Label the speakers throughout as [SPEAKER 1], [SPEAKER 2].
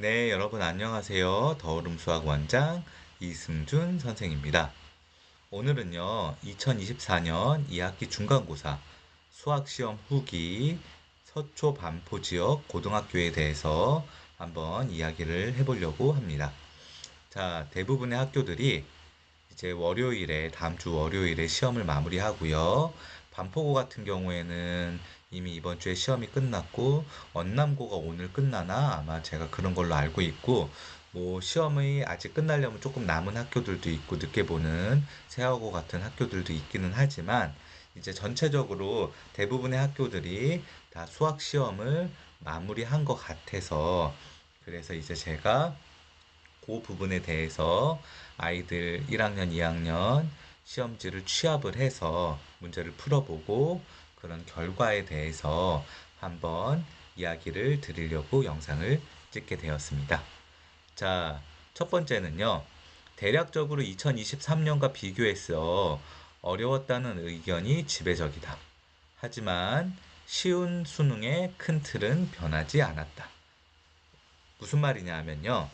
[SPEAKER 1] 네, 여러분 안녕하세요. 더울음 수학 원장 이승준 선생입니다. 오늘은요, 2024년 2학기 중간고사 수학시험 후기 서초 반포 지역 고등학교에 대해서 한번 이야기를 해보려고 합니다. 자, 대부분의 학교들이 이제 월요일에, 다음 주 월요일에 시험을 마무리하고요. 반포고 같은 경우에는 이미 이번 주에 시험이 끝났고 언남고가 오늘 끝나나 아마 제가 그런 걸로 알고 있고 뭐 시험이 아직 끝나려면 조금 남은 학교들도 있고 늦게 보는 세하고 같은 학교들도 있기는 하지만 이제 전체적으로 대부분의 학교들이 다 수학 시험을 마무리한 것 같아서 그래서 이제 제가 그 부분에 대해서 아이들 1학년, 2학년 시험지를 취합을 해서 문제를 풀어보고 그런 결과에 대해서 한번 이야기를 드리려고 영상을 찍게 되었습니다. 자, 첫 번째는요. 대략적으로 2023년과 비교해서 어려웠다는 의견이 지배적이다. 하지만 쉬운 수능의 큰 틀은 변하지 않았다. 무슨 말이냐 하면요.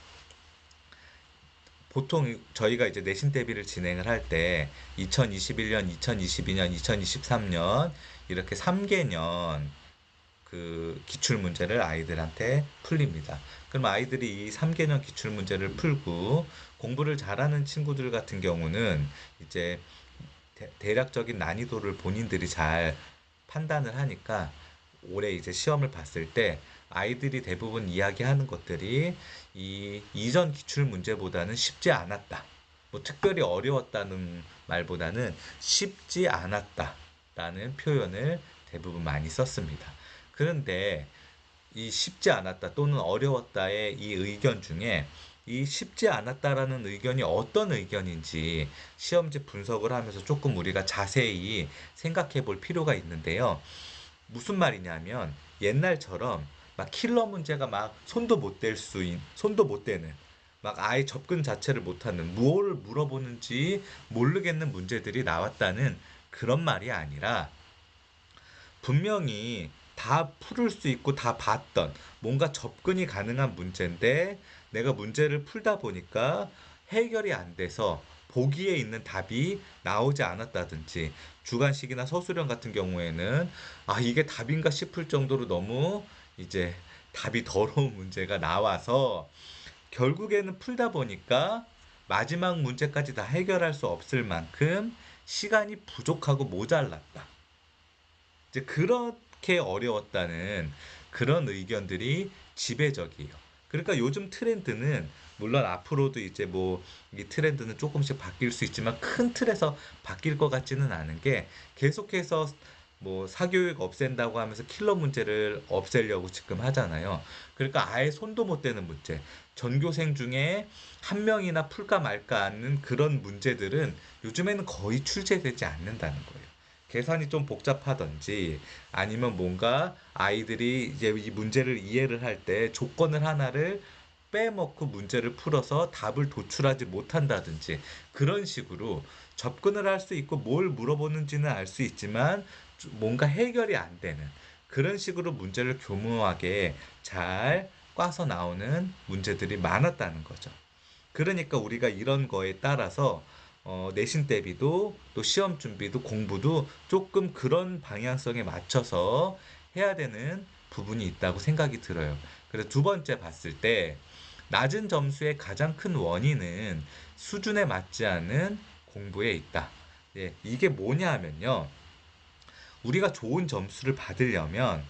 [SPEAKER 1] 보통 저희가 이제 내신 대비를 진행을 할 때 2021년, 2022년, 2023년 이렇게 3개년 그 기출 문제를 아이들한테 풀립니다. 그럼 아이들이 이 3개년 기출 문제를 풀고 공부를 잘하는 친구들 같은 경우는 이제 대, 략적인 난이도를 본인들이 잘 판단을 하니까 올해 이제 시험을 봤을 때 아이들이 대부분 이야기하는 것들이 이 이전 기출 문제보다는 쉽지 않았다. 뭐 특별히 어려웠다는 말보다는 쉽지 않았다 라는 표현을 대부분 많이 썼습니다. 그런데 이 쉽지 않았다 또는 어려웠다의 이 의견 중에 이 쉽지 않았다라는 의견이 어떤 의견인지 시험지 분석을 하면서 조금 우리가 자세히 생각해 볼 필요가 있는데요. 무슨 말이냐면 옛날처럼 막 킬러 문제가 막 손도 못 댈 수, 있, 손도 못 대는 막 아예 접근 자체를 못하는 무엇을 물어보는지 모르겠는 문제들이 나왔다는 그런 말이 아니라 분명히 다 풀을 수 있고 다 봤던 뭔가 접근이 가능한 문제인데 내가 문제를 풀다 보니까 해결이 안 돼서 보기에 있는 답이 나오지 않았다든지 주관식이나 서술형 같은 경우에는 아 이게 답인가 싶을 정도로 너무 이제 답이 더러운 문제가 나와서 결국에는 풀다 보니까 마지막 문제까지 다 해결할 수 없을 만큼 시간이 부족하고 모자랐다. 이제 그렇게 어려웠다는 그런 의견들이 지배적이에요. 그러니까 요즘 트렌드는 물론 앞으로도 이제 뭐 이 트렌드는 조금씩 바뀔 수 있지만 큰 틀에서 바뀔 것 같지는 않은 게 계속해서 뭐 사교육 없앤다고 하면서 킬러 문제를 없애려고 지금 하잖아요. 그러니까 아예 손도 못 대는 문제. 전교생 중에 한 명이나 풀까 말까 하는 그런 문제들은 요즘에는 거의 출제되지 않는다는 거예요. 계산이 좀 복잡하던지 아니면 뭔가 아이들이 이제 이 문제를 이해를 할 때 조건을 하나를 빼먹고 문제를 풀어서 답을 도출하지 못한다든지 그런 식으로 접근을 할 수 있고 뭘 물어보는지는 알 수 있지만 뭔가 해결이 안 되는 그런 식으로 문제를 교묘하게 잘 꽈서 나오는 문제들이 많았다는 거죠. 그러니까 우리가 이런 거에 따라서 어, 내신 대비도 또 시험 준비도 공부도 조금 그런 방향성에 맞춰서 해야 되는 부분이 있다고 생각이 들어요. 그래서 두 번째 봤을 때 낮은 점수의 가장 큰 원인은 수준에 맞지 않은 공부에 있다. 예, 이게 뭐냐 하면요. 우리가 좋은 점수를 받으려면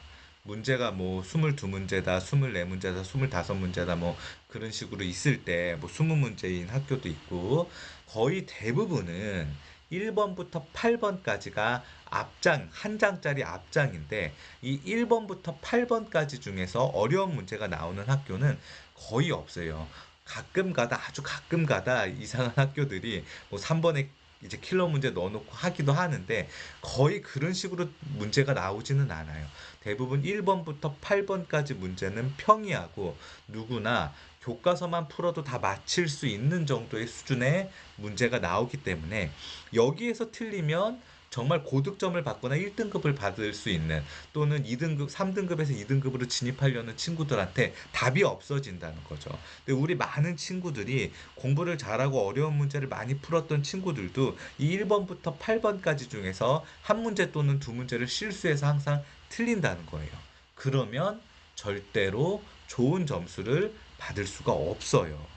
[SPEAKER 1] 문제가 뭐 22문제다, 24문제다, 25문제다 뭐 그런 식으로 있을 때 뭐 20문제인 학교도 있고 거의 대부분은 1번부터 8번까지가 앞장, 한 장짜리 앞장인데 이 1번부터 8번까지 중에서 어려운 문제가 나오는 학교는 거의 없어요. 가끔 가다 아주 가끔 가다 이상한 학교들이 뭐 3번에 이제 킬러 문제 넣어놓고 하기도 하는데 거의 그런 식으로 문제가 나오지는 않아요. 대부분 1번부터 8번까지 문제는 평이하고 누구나 교과서만 풀어도 다 맞힐 수 있는 정도의 수준의 문제가 나오기 때문에 여기에서 틀리면 정말 고득점을 받거나 1등급을 받을 수 있는 또는 2등급, 3등급에서 2등급으로 진입하려는 친구들한테 답이 없어진다는 거죠. 근데 우리 많은 친구들이 공부를 잘하고 어려운 문제를 많이 풀었던 친구들도 이 1번부터 8번까지 중에서 한 문제 또는 두 문제를 실수해서 항상 틀린다는 거예요. 그러면 절대로 좋은 점수를 받을 수가 없어요.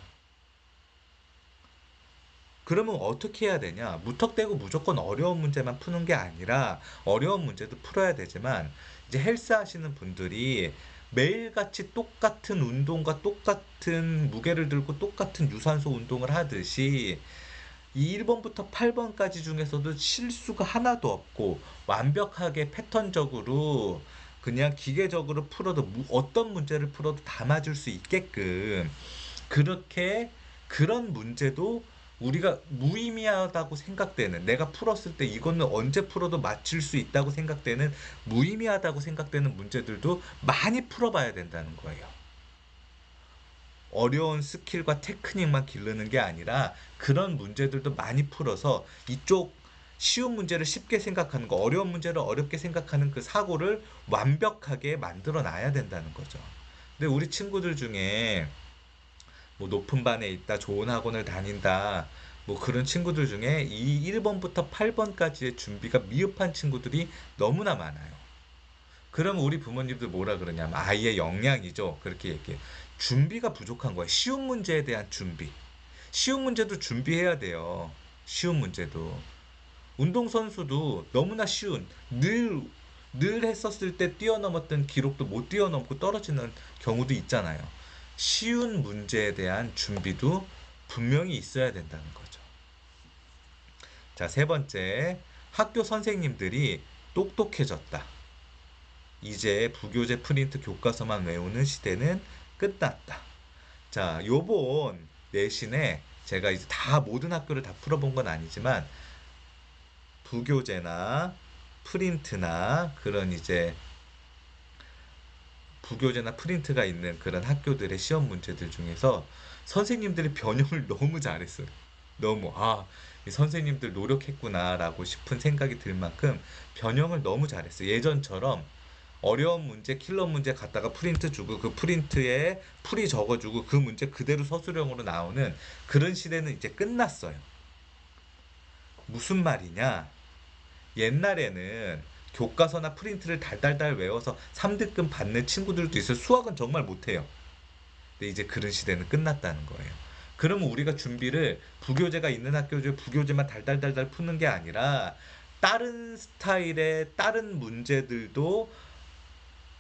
[SPEAKER 1] 그러면 어떻게 해야 되냐? 무턱대고 무조건 어려운 문제만 푸는 게 아니라 어려운 문제도 풀어야 되지만 이제 헬스 하시는 분들이 매일같이 똑같은 운동과 똑같은 무게를 들고 똑같은 유산소 운동을 하듯이 이 1번부터 8번까지 중에서도 실수가 하나도 없고 완벽하게 패턴적으로 그냥 기계적으로 풀어도 어떤 문제를 풀어도 다 맞을 수 있게끔 그렇게 그런 문제도 우리가 무의미하다고 생각되는 내가 풀었을 때 이거는 언제 풀어도 맞출 수 있다고 생각되는 무의미하다고 생각되는 문제들도 많이 풀어봐야 된다는 거예요. 어려운 스킬과 테크닉만 기르는 게 아니라 그런 문제들도 많이 풀어서 이쪽 쉬운 문제를 쉽게 생각하는 거, 어려운 문제를 어렵게 생각하는 그 사고를 완벽하게 만들어 놔야 된다는 거죠. 근데 우리 친구들 중에 뭐 높은 반에 있다, 좋은 학원을 다닌다, 뭐 그런 친구들 중에 이 1번부터 8번까지의 준비가 미흡한 친구들이 너무나 많아요. 그럼 우리 부모님들 뭐라 그러냐면 아이의 역량이죠. 그렇게 얘기해. 준비가 부족한 거예요. 쉬운 문제에 대한 준비. 쉬운 문제도 준비해야 돼요. 쉬운 문제도. 운동선수도 너무나 쉬운, 늘, 늘 했었을 때 뛰어넘었던 기록도 못 뛰어넘고 떨어지는 경우도 있잖아요. 쉬운 문제에 대한 준비도 분명히 있어야 된다는 거죠. 자, 세 번째. 학교 선생님들이 똑똑해졌다. 이제 부교재 프린트 교과서만 외우는 시대는 끝났다. 자, 요번 내신에 제가 이제 다 모든 학교를 다 풀어본 건 아니지만 부교재나 프린트나 그런 이제 부교재나 프린트가 있는 그런 학교들의 시험 문제들 중에서 선생님들이 변형을 너무 잘했어요. 너무 아 선생님들 노력했구나라고 싶은 생각이 들 만큼 변형을 너무 잘했어요. 예전처럼 어려운 문제, 킬러 문제 갖다가 프린트 주고 그 프린트에 풀이 적어주고 그 문제 그대로 서술형으로 나오는 그런 시대는 이제 끝났어요. 무슨 말이냐? 옛날에는 교과서나 프린트를 달달달 외워서 3등급 받는 친구들도 있어요. 수학은 정말 못해요. 근데 이제 그런 시대는 끝났다는 거예요. 그러면 우리가 준비를 부교재가 있는 학교 중에 부교재만 달달달달 푸는 게 아니라 다른 스타일의 다른 문제들도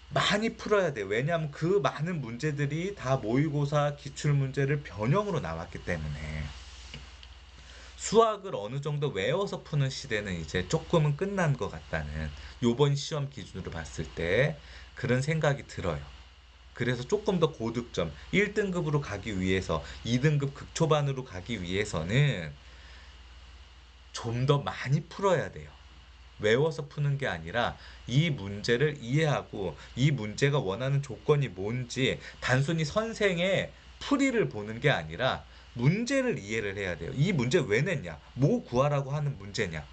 [SPEAKER 1] 많이 풀어야 돼. 왜냐하면 그 많은 문제들이 다 모의고사 기출문제를 변형으로 나왔기 때문에. 수학을 어느 정도 외워서 푸는 시대는 이제 조금은 끝난 것 같다는 요번 시험 기준으로 봤을 때 그런 생각이 들어요. 그래서 조금 더 고득점 1등급으로 가기 위해서 2등급 극초반으로 가기 위해서는 좀 더 많이 풀어야 돼요. 외워서 푸는 게 아니라 이 문제를 이해하고 이 문제가 원하는 조건이 뭔지 단순히 선생의 풀이를 보는 게 아니라 문제를 이해를 해야 돼요. 이 문제 왜 냈냐? 뭐 구하라고 하는 문제냐?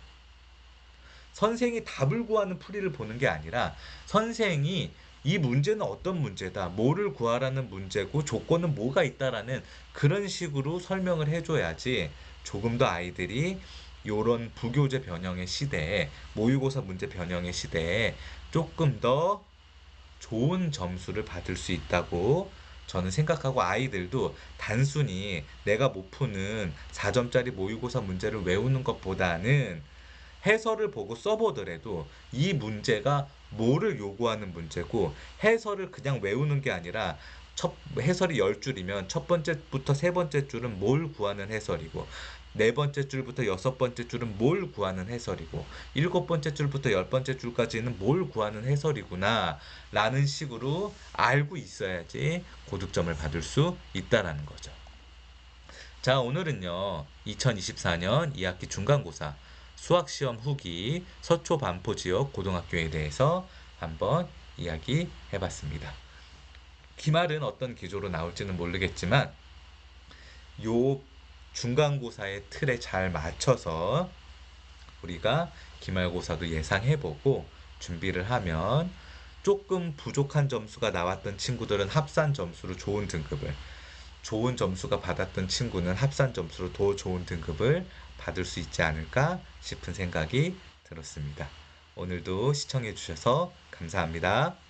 [SPEAKER 1] 선생이 답을 구하는 풀이를 보는 게 아니라 선생이 이 문제는 어떤 문제다, 뭐를 구하라는 문제고 조건은 뭐가 있다라는 그런 식으로 설명을 해줘야지 조금 더 아이들이 요런 부교재 변형의 시대에 모의고사 문제 변형의 시대에 조금 더 좋은 점수를 받을 수 있다고 저는 생각하고 아이들도 단순히 내가 못 푸는 4점짜리 모의고사 문제를 외우는 것보다는 해설을 보고 써보더라도 이 문제가 뭐를 요구하는 문제고 해설을 그냥 외우는 게 아니라 첫 해설이 10줄이면 첫 번째부터 세 번째 줄은 뭘 구하는 해설이고 네 번째 줄부터 여섯 번째 줄은 뭘 구하는 해설이고 일곱 번째 줄부터 열 번째 줄까지는 뭘 구하는 해설이구나 라는 식으로 알고 있어야지 고득점을 받을 수 있다라는 거죠. 자 오늘은요 2024년 2학기 중간고사 수학시험 후기 서초 반포 지역 고등학교에 대해서 한번 이야기 해봤습니다. 기말은 어떤 기조로 나올지는 모르겠지만 요 중간고사의 틀에 잘 맞춰서 우리가 기말고사도 예상해보고 준비를 하면 조금 부족한 점수가 나왔던 친구들은 합산 점수로 좋은 등급을 좋은 점수가 받았던 친구는 합산 점수로 더 좋은 등급을 받을 수 있지 않을까 싶은 생각이 들었습니다. 오늘도 시청해 주셔서 감사합니다.